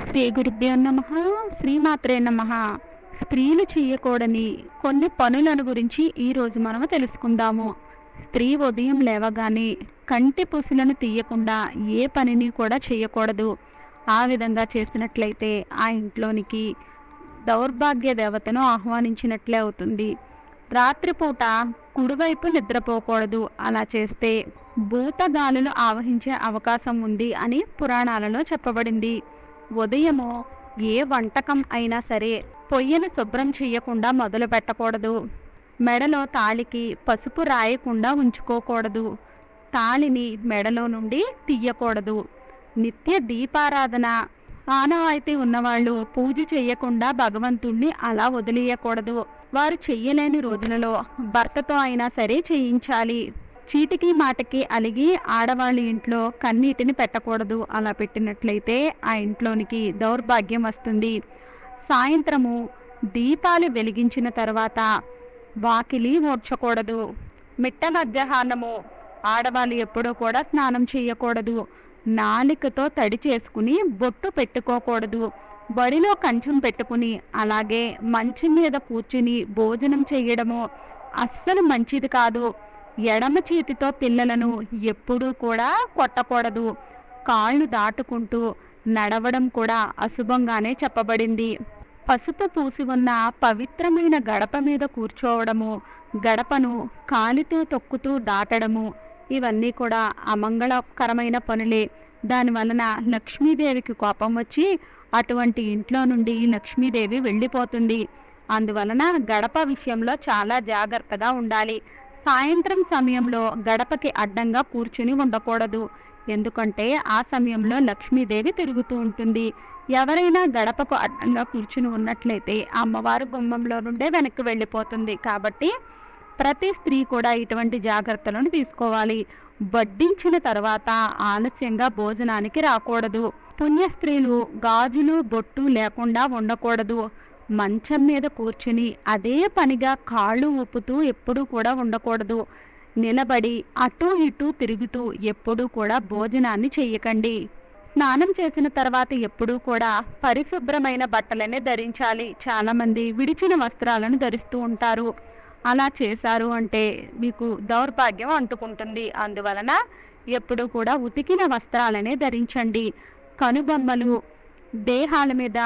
శ్రీ గురుభ్యో నమ శ్రీమాత్రే నమ. స్త్రీలు చేయకూడని కొన్ని పనులను గురించి ఈరోజు మనం మనము తెలుసుకుందాము. స్త్రీ ఉదయం లేవగానే కంటి పుసులను తీయకుండా ఏ పనిని కూడా చేయకూడదు. ఆ విధంగా చేసినట్లయితే ఆ ఇంట్లోనికి దౌర్భాగ్య దేవతను ఆహ్వానించినట్లే అవుతుంది. రాత్రిపూట కుడివైపు నిద్రపోకూడదు. అలా చేస్తే భూతగాలులు ఆవహించే అవకాశం ఉంది అని పురాణాలలో చెప్పబడింది. ఉదయము ఏ వంటకం అయినా సరే పొయ్యను శుభ్రం చేయకుండా మొదలు పెట్టకూడదు. మెడలో తాళికి పసుపు రాయకుండా ఉంచుకోకూడదు. తాళిని మెడలో నుండి తీయకూడదు. నిత్య దీపారాధన. ఆనవాయితీ ఉన్నవాళ్ళు పూజ చేయకుండా భగవంతుణ్ణి అలా వదిలేయకూడదు. వారు చెయ్యలేని రోజులలో భర్తతో అయినా సరే చేయించాలి. చీటికి మాటకి అలిగి ఆడవాళ్ళ ఇంట్లో కన్నీటిని పెట్టకూడదు. అలా పెట్టినట్లయితే ఆ ఇంట్లోనికి దౌర్భాగ్యం వస్తుంది. సాయంత్రము దీపాలు వెలిగించిన తర్వాత వాకిలి ఓడ్చకూడదు. మిట్ట మధ్యాహ్నము ఆడవాళ్ళు ఎప్పుడూ కూడా స్నానం చేయకూడదు. నాలికతో తడి చేసుకుని బొట్టు పెట్టుకోకూడదు. బడిలో కంచం పెట్టుకుని అలాగే మంచం మీద కూర్చుని భోజనం చేయడము అస్సలు మంచిది కాదు. ఎడమ చేతితో పిల్లలను ఎప్పుడూ కూడా కొట్టకూడదు. కాళ్ళు దాటుకుంటూ నడవడం కూడా అశుభంగానే చెప్పబడింది. పసుపు పూసి ఉన్న పవిత్రమైన గడప మీద కూర్చోవడము గడపను కాలితో తొక్కుతూ దాటడము ఇవన్నీ కూడా అమంగళకరమైన పనులే. దాని వలన లక్ష్మీదేవికి కోపం వచ్చి అటువంటి ఇంట్లో నుండి లక్ష్మీదేవి వెళ్ళిపోతుంది. అందువలన గడప విషయంలో చాలా జాగ్రత్తగా ఉండాలి. సాయంత్రం సమయంలో గడపకి అడ్డంగా కూర్చుని ఉండకూడదు. ఎందుకంటే ఆ సమయంలో లక్ష్మీదేవి తిరుగుతూ ఉంటుంది. ఎవరైనా గడపకు అడ్డంగా కూర్చుని ఉన్నట్లయితే అమ్మవారు గుమ్మంలో నుండే వెనక్కి వెళ్ళిపోతుంది. కాబట్టి ప్రతి స్త్రీ కూడా ఇటువంటి జాగ్రత్తలను తీసుకోవాలి. వడ్డించిన తర్వాత ఆలస్యంగా భోజనానికి రాకూడదు. పుణ్య స్త్రీలు గాజులు బొట్టు లేకుండా ఉండకూడదు. మంచం మీద కూర్చుని అదే పనిగా కాళ్ళు ఊపుతూ ఎప్పుడూ కూడా ఉండకూడదు. నిలబడి అటూ ఇటూ తిరుగుతూ ఎప్పుడూ కూడా భోజనాన్ని చెయ్యకండి. స్నానం చేసిన తర్వాత ఎప్పుడూ కూడా పరిశుభ్రమైన బట్టలనే ధరించాలి. చాలామంది విడిచిన వస్త్రాలను ధరిస్తూ ఉంటారు. అలా చేశారు అంటే మీకు దౌర్భాగ్యం అంటుకుంటుంది. అందువలన ఎప్పుడు కూడా ఉతికిన వస్త్రాలనే ధరించండి. కనుబొమ్మలు దేహాల మీద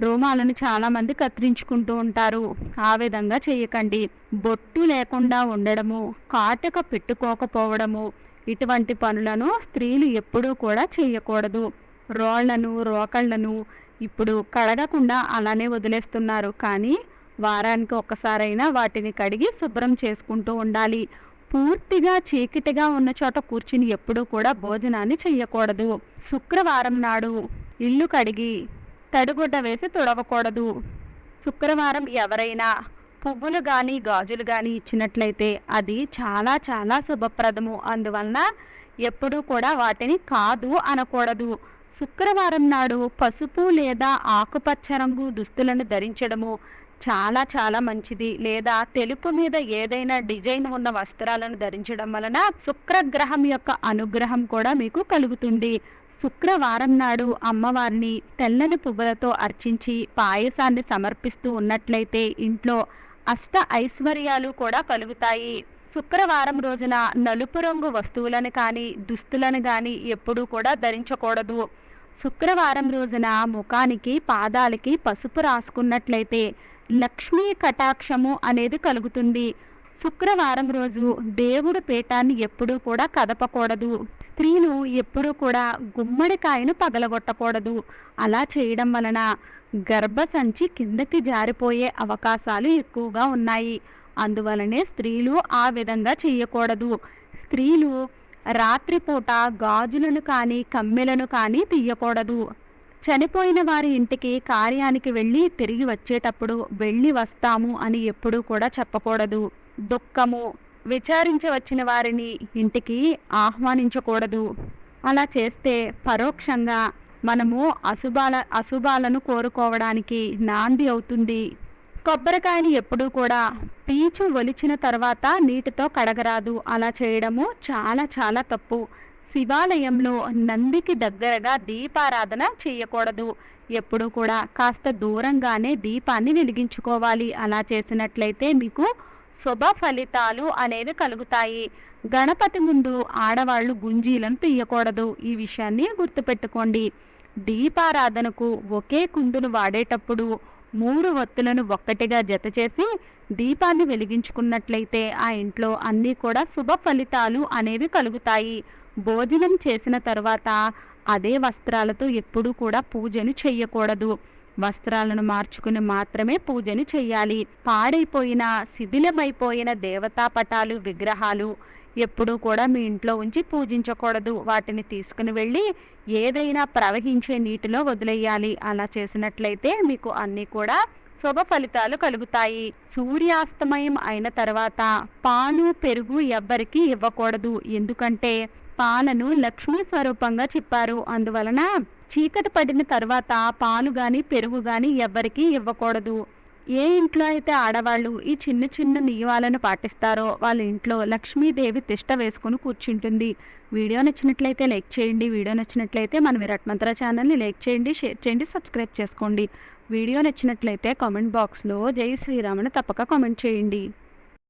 రోమాలను చాలా మంది కత్తిరించుకుంటూ ఉంటారు. ఆ విధంగా చేయకండి. బొట్టు లేకుండా ఉండడము కాటక పెట్టుకోకపోవడము ఇటువంటి పనులను స్త్రీలు ఎప్పుడూ కూడా చేయకూడదు. రోళ్ళను రోకళ్ళను ఇప్పుడు కడగకుండా అలానే వదిలేస్తున్నారు. కానీ వారానికి ఒక్కసారైనా వాటిని కడిగి శుభ్రం చేసుకుంటూ ఉండాలి. పూర్తిగా చీకటిగా ఉన్న చోట కూర్చుని ఎప్పుడూ కూడా భోజనాన్ని చెయ్యకూడదు శుక్రవారం నాడు ఇల్లు కడిగి తడిగుడ్డ వేసి తుడవకూడదు. శుక్రవారం ఎవరైనా పువ్వులు కానీ గాజులు కానీ ఇచ్చినట్లయితే అది చాలా చాలా శుభప్రదము. అందువలన ఎప్పుడూ కూడా వాటిని కాదు అనకూడదు. శుక్రవారం నాడు పసుపు లేదా ఆకుపచ్చ రంగు దుస్తులను ధరించడము చాలా చాలా మంచిది. లేదా తెలుపు మీద ఏదైనా డిజైన్ ఉన్న వస్త్రాలను ధరించడం వలన శుక్రగ్రహం యొక్క అనుగ్రహం కూడా మీకు కలుగుతుంది. శుక్రవారం నాడు అమ్మవారిని తెల్లని పువ్వులతో అర్చించి పాయసాన్ని సమర్పిస్తూ ఉన్నట్లయితే ఇంట్లో అష్ట ఐశ్వర్యాలు కూడా కలుగుతాయి. శుక్రవారం రోజున నలుపు రంగు వస్తువులను కానీ దుస్తులను కానీ ఎప్పుడూ కూడా ధరించకూడదు. శుక్రవారం రోజున ముఖానికి పాదాలకి పసుపు రాసుకున్నట్లయితే లక్ష్మీ కటాక్షము అనేది కలుగుతుంది. శుక్రవారం రోజు దేవుడు పీఠాన్ని ఎప్పుడూ కూడా కదపకూడదు. స్త్రీలు ఎప్పుడూ కూడా గుమ్మడికాయను పగలగొట్టకూడదు. అలా చేయడం వలన గర్భసంచి కిందకి జారిపోయే అవకాశాలు ఎక్కువగా ఉన్నాయి. అందువలనే స్త్రీలు ఆ విధంగా చేయకూడదు. స్త్రీలు రాత్రిపూట గాజులను కానీ కమ్మెలను కానీ తీయకూడదు. చనిపోయిన వారి ఇంటికి కార్యానికి వెళ్ళి తిరిగి వచ్చేటప్పుడు వెళ్ళి వస్తాము అని ఎప్పుడూ కూడా చెప్పకూడదు. దుఃఖము విచారించి వచ్చిన వారిని ఇంటికి ఆహ్వానించకూడదు. అలా చేస్తే పరోక్షంగా మనము అశుభాల అశుభాలను కోరుకోవడానికి నాంది అవుతుంది. కొబ్బరికాయని ఎప్పుడూ కూడా పీచు ఒలిచిన తర్వాత నీటితో కడగరాదు. అలా చేయడము చాలా చాలా తప్పు. శివాలయంలో నందికి దగ్గరగా దీపారాధన చేయకూడదు. ఎప్పుడు కూడా కాస్త దూరంగానే దీపాన్ని వెలిగించుకోవాలి. అలా చేసినట్లయితే మీకు శుభ ఫలితాలు అనేవి కలుగుతాయి. గణపతి ముందు ఆడవాళ్ళు గుంజీలను తీయకూడదు. ఈ విషయాన్ని గుర్తుపెట్టుకోండి. దీపారాధనకు ఒకే కుందును వాడేటప్పుడు మూడు వత్తులను ఒక్కటిగా జత చేసి దీపాన్ని వెలిగించుకున్నట్లయితే ఆ ఇంట్లో అన్నీ కూడా శుభ ఫలితాలు అనేవి కలుగుతాయి. భోజనం చేసిన తర్వాత అదే వస్త్రాలతో ఎప్పుడూ కూడా పూజను చెయ్యకూడదు. వస్త్రాలను మార్చుకుని మాత్రమే పూజను చెయ్యాలి. పాడైపోయిన శిథిలమైపోయిన దేవతా పటాలు విగ్రహాలు ఎప్పుడూ కూడా మీ ఇంట్లో ఉంచి పూజించకూడదు. వాటిని తీసుకుని వెళ్ళి ఏదైనా ప్రవహించే నీటిలో వదిలేయాలి. అలా చేసినట్లయితే మీకు అన్నీ కూడా శుభ ఫలితాలు కలుగుతాయి. సూర్యాస్తమయం అయిన తర్వాత పాలు పెరుగు ఎవ్వరికి ఇవ్వకూడదు. ఎందుకంటే పాలను లక్ష్మీ స్వరూపంగా చెప్పారు. అందువలన చీకటి పడిన తర్వాత పాలు గాని పెరుగు గాని ఎవ్వరికీ ఇవ్వకూడదు. ఏ ఇంట్లో అయితే ఆడవాళ్ళు ఈ చిన్న చిన్న నియమాలను పాటిస్తారో వాళ్ళ ఇంట్లో లక్ష్మీదేవి తిష్ట వేసుకుని కూర్చుంటుంది. వీడియో నచ్చినట్లయితే లైక్ చేయండి. వీడియో నచ్చినట్లయితే మన విరాట్ మంత్ర ఛానల్ని లైక్ చేయండి షేర్ చేయండి సబ్స్క్రైబ్ చేసుకోండి. వీడియో నచ్చినట్లయితే కామెంట్ బాక్స్లో జై శ్రీరామని తప్పక కామెంట్ చేయండి.